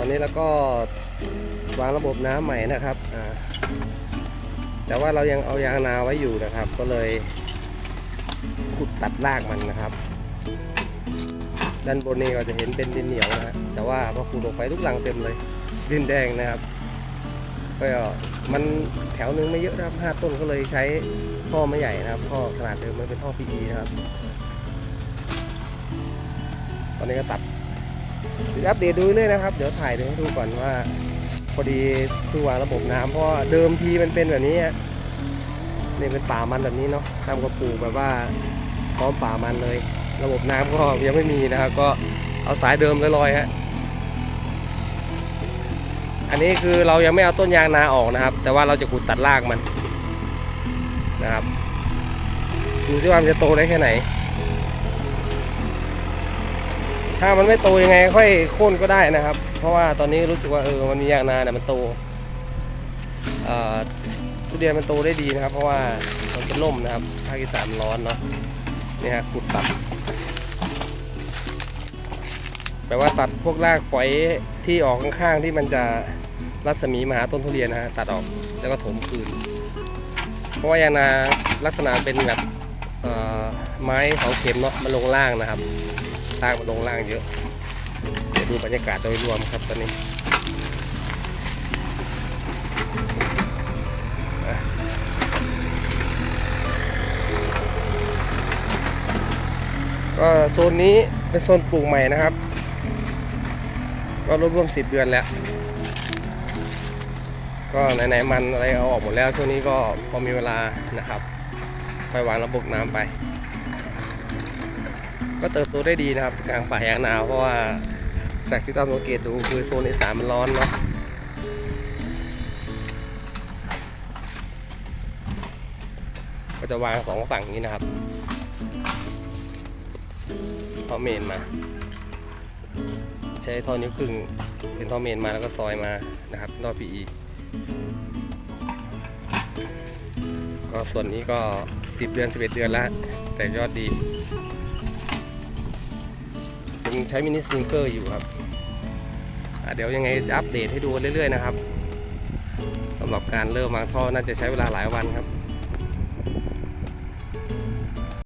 อนนี้เราก็วางระบบน้ำใหม่นะครับแต่ว่าเรายังเอายางนาไว้อยู่นะครับ ก็เลยขุดตัดรากมันนะครับ ด้านบนนี้ก็จะเห็นเป็นดินเหนียวนะฮะแต่ว่าพอขุดลงไปทุกหลังเต็มเลยดินแดงนะครับก็มันแถวหนึงไม่เยอะนะครับห้าต้นก็เลยใช้ท่อไม่ใหญ่นะครับท่อขนาดเดิมมันเป็นท่อ PE นะครับ ตอนนี้ก็ตัด อัปเดตดูเรื่อยนะครับ เดี๋ยวถ่ายดูให้ดูก่อนว่า พอดีเพิ่งวางระบบน้ำเพราะเดิมทีมันเป็นแบบนี้อะนี่เป็นป่ามันแบบนี้เนาะทำกับปลูกแบบว่าพร้อมป่ามันเลย ระบบน้ำก็ยังไม่มีนะครับ ก็เอาสายเดิมลอยๆฮะอันนี้คือเรายังไม่เอาต้นยางนาออกนะครับ แต่ว่าเราจะขุดตัดรากมันนะครับดูซิว่ามันจะโตได้แค่ไหน ถ้ามันไม่โตยังไงค่อยโค่นก็ได้นะครับ เพราะว่าตอนนี้รู้สึกว่าเออมันมียางนาเนี่ยมันโตทุเรียนมันโตได้ดีนะครับ เพราะว่ามันเป็นร่มนะครับภาคอีสานมันร้อนเนาะนี่ฮะขุดตัดแปลว่าตัดพวกรากฝอยที่ออกข้างๆที่มันจะรัศมีมหาต้นทุเรียนนะฮะตัดออกแล้วก็ถมคืน เพราะว่ายางนาลักษณะเป็นแบบไม้เสาเข็มเนาะมันลงล่างนะครับ ล่างมันลงล่างเยอะ เดี๋ยวดูบรรยากาศโดยรวมครับตอนนี้ก็โซนนี้เป็นโซนปลูกใหม่นะครับ ก็รวมๆสิบเดือนแล้ว ก็ไหนๆมันอะไรเอาออกหมดแล้วช่วงนี้ก็พอมีเวลานะครับค่อยวางระบบน้ำไป ก็เติบโตได้ดีนะครับกลางป่ายางหนาวเพราะว่าจากที่ตอนสังเกตดูคือโซนอีสานมันร้อนเนาะก็จะวางสองฝั่งนี้นะครับท่อเมนมา ใช้ท่อนิ้วครึ่งเป็นท่อเมนมาแล้วก็ซอยมานะครับท่อ PE ก็ส่วนนี้ก็ 10 เดือน 11 เดือนแล้ว แต่ยอดดีังใช้มินิสปริงเกอร์อยู่ครับเดี๋ยวยังไงอัปเดตให้ดูเรื่อยๆนะครับสำหรับการเริ่มวางท่อน่าจะใช้เวลาหลายวันครับ